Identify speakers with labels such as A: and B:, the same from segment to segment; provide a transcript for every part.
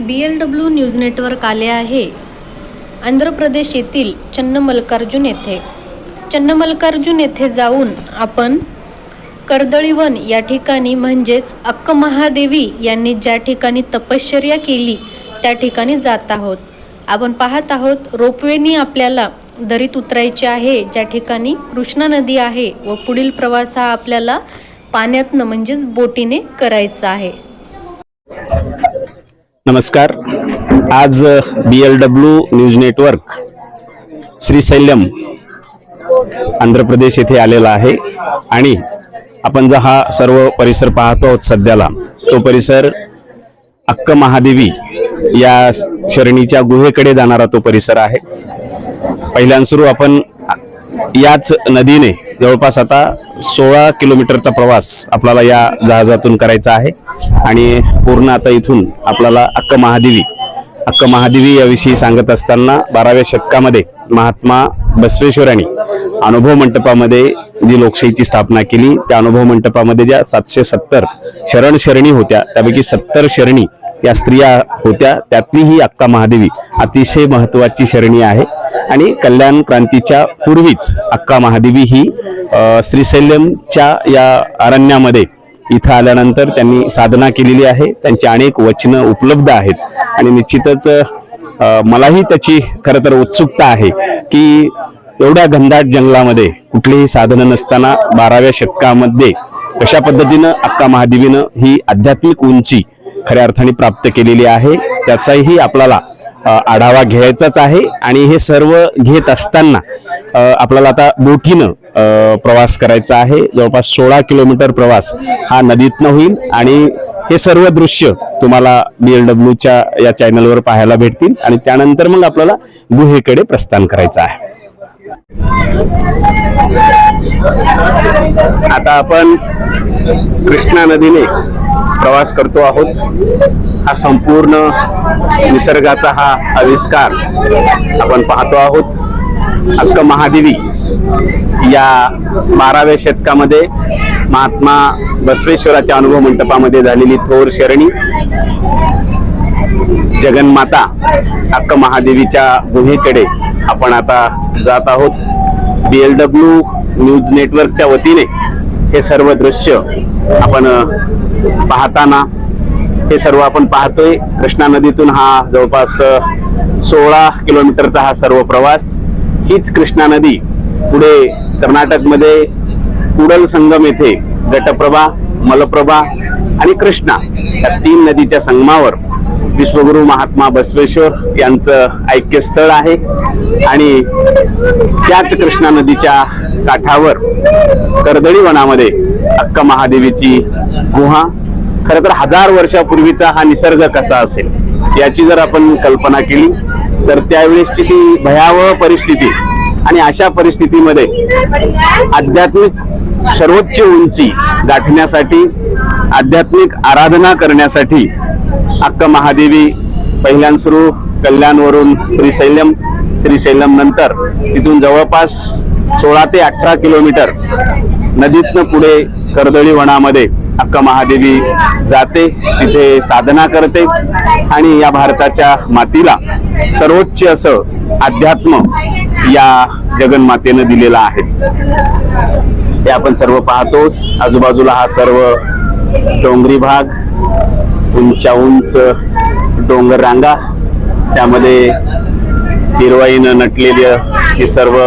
A: B L W news network आले आहे. आंध्र प्रदेश येथील चन्नमल्कार्जुन येथे. चन्नमल्कार्जुन येथे जाऊन आपण कर्दळीवन या ठिकाणी म्हणजेच अक्क महादेवी यांनी ज्या ठिकाणी तपश्चर्या केली त्या ठिकाणी जात आहोत. आपण पाहत आहोत रोपवेनी आपल्याला दरीत उतरायचे आहे ज्या ठिकाणी कृष्णा नदी आहे व पुढील प्रवास हा आपल्याला पाण्यातनं म्हणजेच बोटीने करायचा आहे.
B: नमस्कार. आज B L W news network Srisailam Andhra Pradesh येथे आलेला आहे आणि आपण जो हा सर्व परिसर पाहतो आहोत सध्याला तो परिसर अक्क महादेवी या शरणीच्या गुहेकडे जाणारा तो परिसर आहे. पहिल्यांसुरू आपण याच नदीने जवळपास आता सोळा किलोमीटरचा प्रवास आपल्याला या जहाजातून करायचा आहे. आणि पूर्ण आता इथून आपल्याला अक्क महादेवी अक्क महादेवी याविषयी सांगत असताना बाराव्या शतकामध्ये महात्मा बसवेश्वरांनी अनुभव मंडपामध्ये जी लोकशाहीची स्थापना केली त्या अनुभव मंडपामध्ये ज्या सातशे सत्तर शरण शरणी होत्या त्यापैकी सत्तर शरणी या स्त्रिया होत्या त्यातली ही अक्का महादेवी अतिशय महत्त्वाची शरणी आहे. आणि कल्याण क्रांतीच्या पूर्वीच अक्का महादेवी ही श्रीशैल्यमच्या या अरण्यामध्ये इथं आल्यानंतर त्यांनी साधना केलेली आहे. त्यांची अनेक वचनं उपलब्ध आहेत. आणि निश्चितच मलाही त्याची खरं तर उत्सुकता आहे की एवढ्या घनदाट जंगलामध्ये कुठलीही साधनं नसताना बाराव्या शतकामध्ये कशा पद्धतीनं अक्का महादेवीनं ही आध्यात्मिक उंची खऱ्या अर्थाने प्राप्त केलेली आहे. त्याचाही आपल्याला आढावा घ्यायचाच आहे आणि हे सर्व घेत असताना आपल्याला आता बोटीनं प्रवास करायचा आहे. जवळपास सोळा किलोमीटर प्रवास हा नदीतनं होईल आणि हे सर्व दृश्य तुम्हाला बी एल डब्ल्यूच्या या चॅनलवर पाहायला भेटतील आणि त्यानंतर मग आपल्याला गुहेकडे प्रस्थान करायचं आहे. आता आपण कृष्णा नदीने प्रवास करतो आहोत. हा संपूर्ण निसर्गाचा हा आविष्कार आपण पाहतो आहोत. अक्क महादेवी या बाराव्या शतकामध्ये महात्मा बसवेश्वराच्या अनुभव मंडपामध्ये झालेली थोर शरणी जगन्माता अक्क महादेवीच्या गुहेकडे आपण आता जात आहोत. बी एल डब्ल्यू न्यूज नेटवर्कच्या वतीने हे सर्व दृश्य आपण पाहताना हे सर्व आपण पाहतोय. कृष्णा नदीतून हा जवळपास सोळा किलोमीटरचा हा सर्व प्रवास. हीच कृष्णा नदी पुढे कर्नाटकमध्ये कुडल संगम येथे गटप्रभा मलप्रभा आणि कृष्णा या तीन नदीच्या संगमावर विश्वगुरु महात्मा बसवेश्वर यांचं ऐक्यस्थळ आहे. आणि त्याच कृष्णा नदीच्या काठावर कर्दळी वनामध्ये अक्का महादेवीची गुहा. खरं तर हजार वर्षापूर्वीचा हा निसर्ग कसा असेल याची जर आपण कल्पना केली तर त्यावेळेसची ती भयावह परिस्थिती आणि अशा परिस्थितीमध्ये आध्यात्मिक सर्वोच्च उंची गाठण्यासाठी आध्यात्मिक आराधना करण्यासाठी अक्क महादेवी पहिल्यांसरू कल्याणवरून श्रीशैल्यम श्रीशैल्यम नंतर तिथून जवळपास सोळा ते अठरा किलोमीटर नदीतनं पुढे कर्दळी वनामध्ये अक्का महादेवी जाते तिथे साधना करते आणि या भारताच्या मातीला सर्वोच्च असं अध्यात्म या जगन्मातेनं दिलेलं आहे. हे आपण सर्व पाहतो. आजूबाजूला हा सर्व डोंगरी भाग उंचा उंच डोंगर रांगा त्यामध्ये हिरवाईनं नटलेली हे सर्व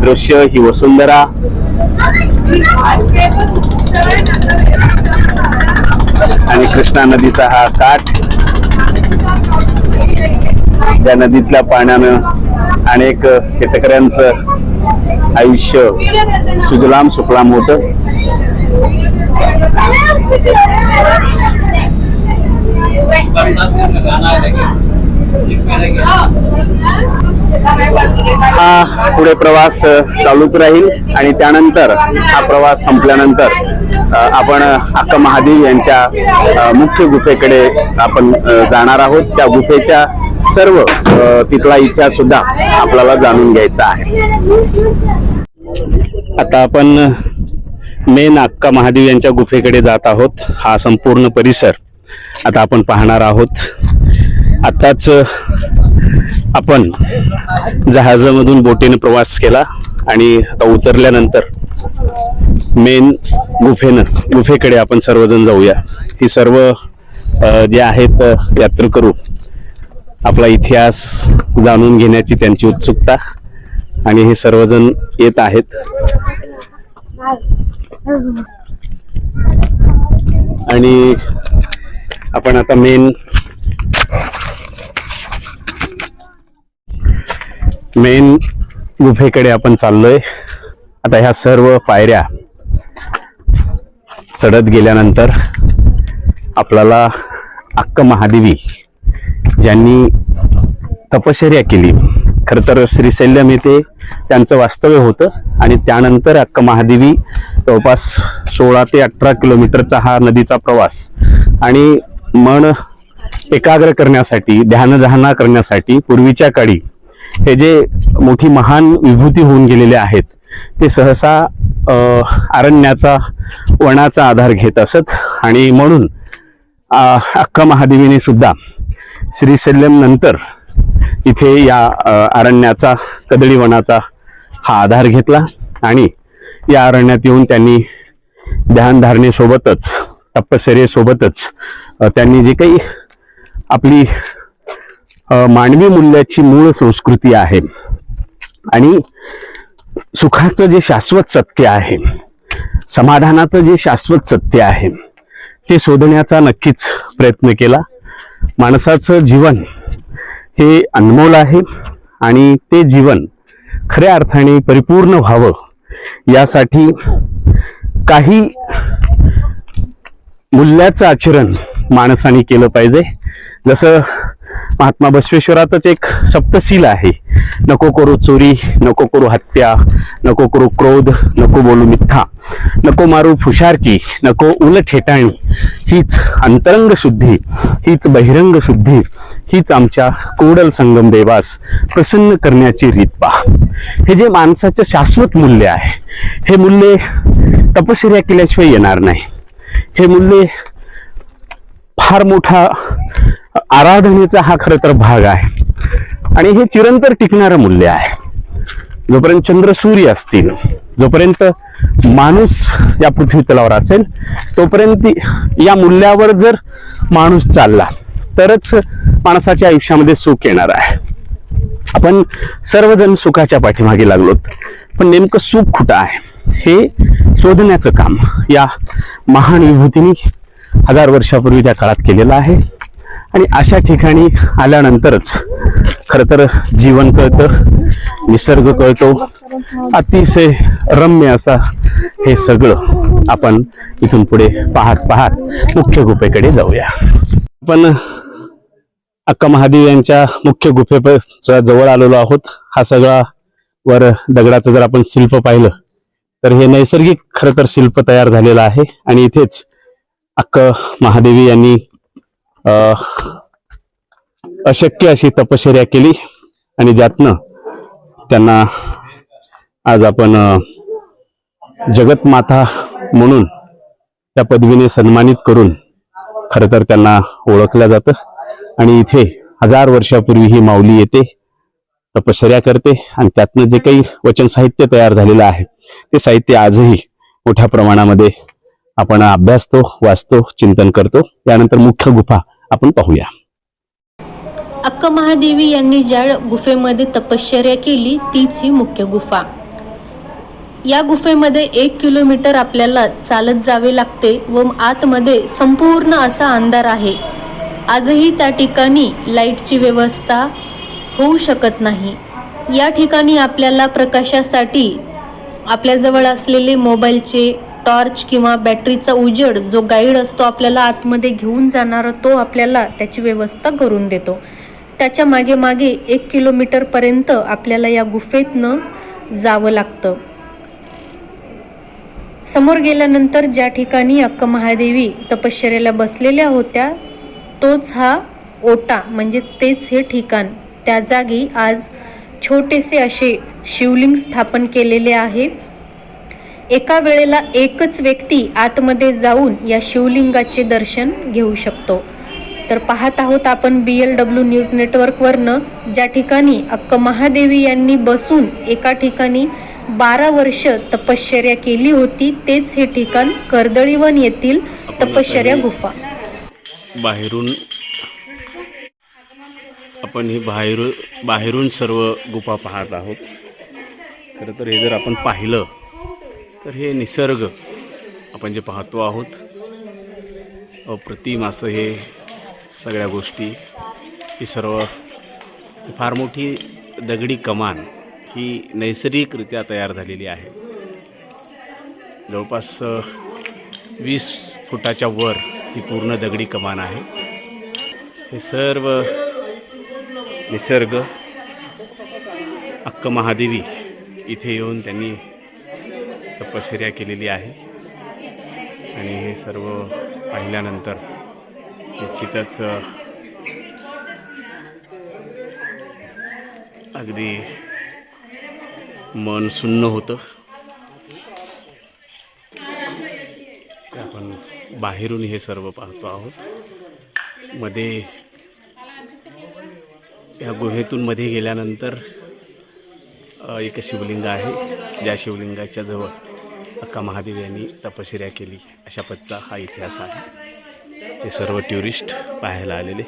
B: दृश्य ही वसुंधरा आणि कृष्णा नदीचा हा काठ त्या नदीतल्या पाण्यानं अनेक शेतकऱ्यांचं आयुष्य सुजलाम सुफलाम होतं. हा पुढे प्रवास चालूच राहील आणि त्यानंतर हा प्रवास संपल्यानंतर आपण अक्का महादेव यांच्या मुख्य गुफेकडे आपण जाणार आहोत. त्या गुफेच्या सर्व तिथला इतिहास सुद्धा आपल्याला जाणून घ्यायचा आहे. आता आपण मेन अक्का महादेव यांच्या गुफेकडे जात आहोत. हा संपूर्ण परिसर आता आपण पाहणार आहोत. आताच आपण जहाजामधून बोटीने प्रवास केला आणि आता उतरल्यानंतर मेन गुफेनं गुफेकडे आपण सर्वजण जाऊया. ही सर्व जे आहेत यात्र यात्रेकरू आपला इतिहास जाणून घेण्याची त्यांची उत्सुकता आणि हे सर्वजण येत आहेत. आणि आपण आता मेन मेन गुफेकडे आपण चाललोय. आता ह्या सर्व पायऱ्या चढत गेल्यानंतर आपल्याला अक्क महादेवी ज्यांनी तपश्चर्या केली. खर तर श्रीशैल्यम येथे त्यांचं वास्तव्य होतं आणि त्यानंतर अक्क महादेवी जवळपास सोळा ते अठरा किलोमीटरचा हा नदीचा प्रवास आणि मन एकाग्र करण्यासाठी ध्यानधारणा करण्यासाठी पूर्वीच्या काळी हे जे मोठी महान विभूती होऊन गेलेले आहेत ते सहसा अरण्याचा वनाचा आधार घेत असत. आणि म्हणून अ, अक्का महादेवीने सुद्धा श्रीशैल्यम नंतर इथे या अरण्याचा कदळी वनाचा हा आधार घेतला. आणि या अरण्यात येऊन त्यांनी ध्यानधारणेसोबतच तपश्चर्येसोबतच त्यांनी जे काही आपली मानवी मूल्याची मूळ संस्कृती आहे. आणि सुखाचं जे शाश्वत सत्य आहे समाधानाचं जे शाश्वत सत्य आहे ते शोधण्याचा नक्कीच प्रयत्न केला. माणसाचं जीवन हे अनमोल आहे आणि ते जीवन खऱ्या अर्थाने परिपूर्ण व्हावं यासाठी काही मूल्याचं आचरण माणसाने केलं पाहिजे. जसं महात्मा बसवेश्वराचंच एक सप्तशील आहे. नको करू चोरी नको करू हत्या नको करू क्रोध नको बोलू मिथ्या नको मारू फुशारकी नको उलट हेटाणी हीच अंतरंग शुद्धी हीच बहिरंग शुद्धी हीच आमच्या कोडल संगम देवास प्रसन्न करण्याची रीत पहा. हे जे माणसाचं शाश्वत मूल्य आहे हे मूल्य तपश्चर्या केल्याशिवाय येणार नाही. हे मूल्य फार मोठा आराधनेचा हा खरं तर भाग आहे. आणि हे चिरंतर टिकणारं मूल्य आहे. जोपर्यंत चंद्र सूर्य असतील जोपर्यंत माणूस या पृथ्वी तलावर असेल तोपर्यंत या मूल्यावर जर माणूस चालला तरच माणसाच्या आयुष्यामध्ये सुख येणार आहे. आपण सर्वजण सुखाच्या पाठीमागे लागलोत पण नेमकं सुख कुठं आहे? हे शोधण्याचं काम या महान विभूतीने हजार वर्षापूर्वी त्या काळात केलेलं आहे. आणि अशा ठिकाणी आल्यानंतरच खरं तर जीवन कळतं निसर्ग कळतो अतिशय रम्य असा हे सगळं आपण इथून पुढे पाहत पाहत मुख्य गुफेकडे जाऊया. आपण अक्का महादेव यांच्या मुख्य गुफेच्या जवळ आलेलो आहोत. हा सगळा वर दगडाचं जर आपण शिल्प पाहिलं तर हे नैसर्गिक खरं तर शिल्प तयार झालेलं आहे. आणि इथेच अक्क महादेवी यांनी अशक्य अशी तपश्चर्या केली आणि ज्यातनं त्यांना आज आपण जगतमाता म्हणून त्या पदवीने सन्मानित करून खरं तर त्यांना ओळखलं जातं. आणि इथे हजार वर्षापूर्वी ही माऊली येते तपश्चर्या करते आणि त्यातनं जे काही वचन साहित्य तयार झालेलं आहे ते साहित्य आजही मोठ्या प्रमाणामध्ये आपण अभ्यासतो वाचतो चिंतन करतो. त्यानंतर मुख्य गुफा आपण पाहूया.
A: अक्क महादेवी यांनी ज्या गुफेमध्ये तपश्चर्या केली तीच ही मुख्य गुफा. या गुफेमध्ये एक किलोमीटर आपल्याला चालत जावे लागते व आतमध्ये संपूर्ण असा अंधार आहे. आजही त्या ठिकाणी लाईटची व्यवस्था होऊ शकत नाही. या ठिकाणी आपल्याला प्रकाशासाठी आपल्याजवळ असलेले मोबाईलचे टॉर्च किंवा बॅटरीचा उजेड जो गाईड असतो आपल्याला आतमध्ये घेऊन जाणारा तो आपल्याला त्याची व्यवस्था करून देतो. त्याच्यामागे मागे एक किलोमीटरपर्यंत आपल्याला या गुफेतनं जावं लागतं. समोर गेल्यानंतर ज्या ठिकाणी अक्क महादेवी तपश्चर्याला बसलेल्या होत्या तोच हा ओटा म्हणजे तेच हे ठिकाण. त्या जागी आज छोटेसे असे शिवलिंग स्थापन केलेले आहे. एका वेळेला एकच व्यक्ती आतमध्ये जाऊन या शिवलिंगाचे दर्शन घेऊ शकतो. तर पाहत आहोत आपण बी एल डब्ल्यू न्यूज नेटवर्कवरनं ज्या ठिकाणी अक्क महादेवी यांनी बसून एका ठिकाणी बारा वर्ष तपश्चर्या केली होती तेच हे ठिकाण कर्दळीवन येथील तपश्चर्या गुफा.
B: बाहेरून आपण ही बाहेर बाहेरून सर्व गुफा पाहत आहोत. खरं तर हे जर आपण पाहिलं तर हे निसर्ग. आपण जे पाहतो आहोत अप्रतिम असं हे सगळ्या गोष्टी. ही सर्व फार मोठी दगडी कमान ही नैसर्गिकरित्या तयार झालेली आहे. जवळपास वीस फुटाच्या वर ही पूर्ण दगडी कमान आहे. हे सर्व निसर्ग. अक्क महादेवी इथे येऊन त्यांनी तपश्चर्या केलेली आहे. आणि हे सर्व पाहिल्यानंतर निश्चितच अगदी मन सुन्न होतं. आपण बाहेरून हे सर्व पाहतो आहोत. मध्ये या गुहेतून मध्ये गेल्यानंतर एक शिवलिंग आहे. ज्या शिवलिंगाच्या जवळ अक्का महादेव यांनी तपश्चर्या केली. अशा पदचा हा इतिहास आहे. हे सर्व टुरिस्ट पाहायला आलेले.